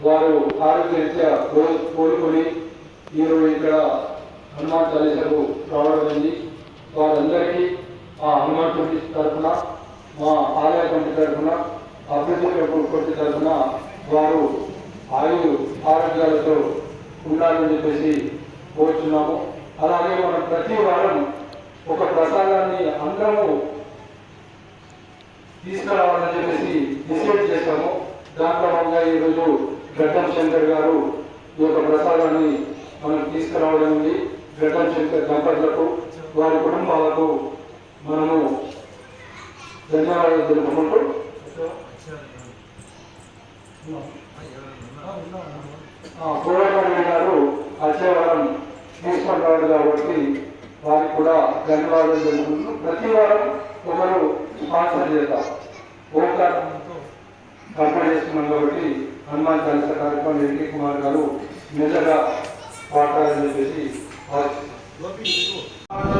వారు ఆరోగ్యరీత్యా కో- కోలుకొని ఈరోజు ఇక్కడ హనుమాన్ చాలీసాకు రావడం అయింది వారందరికీ ఆ హనుమాన్ కమిటీ తరఫున మా ఆలయ కమిటీ తరఫున అభివృద్ధి కమిటీ తరఫున వారు ఆయు ఆరోగ్యాలతో ఉండాలని చెప్పేసి కోరుతున్నాము అలాగే మనం ప్రతి వారం ఒక ప్రసాదాన్ని అందరము తీసుకురావాలని చెప్పేసి డిసైడ్ చేశాము. దాంట్లో భాగంగా ఈరోజు గడ్డం శంకర్ గారు ఈ యొక్క ప్రసాదాన్ని మనం తీసుకురావడం ఉంది శంకర్ దంపతులకు వారి కుటుంబాలకు మనము ధన్యవాదాలు తెలుపుకుంటూ పూర్వకరణ గారు వచ్చేవారం తీసుకుంటారు కాబట్టి వారికి కూడా ధన్యవాదాలు తెలుపుకుంటూ ప్రతి వారం ఒకరు స్పాన్సర్ చేద్దాం. ఓంకార్ కంపెనీ చేస్తున్నాం కాబట్టి హనుమాన్ చాలీస కార్యక్రమం ఎన్టీ కుమార్ గారు నిజంగా పాడతారని చెప్పేసి Ótimo.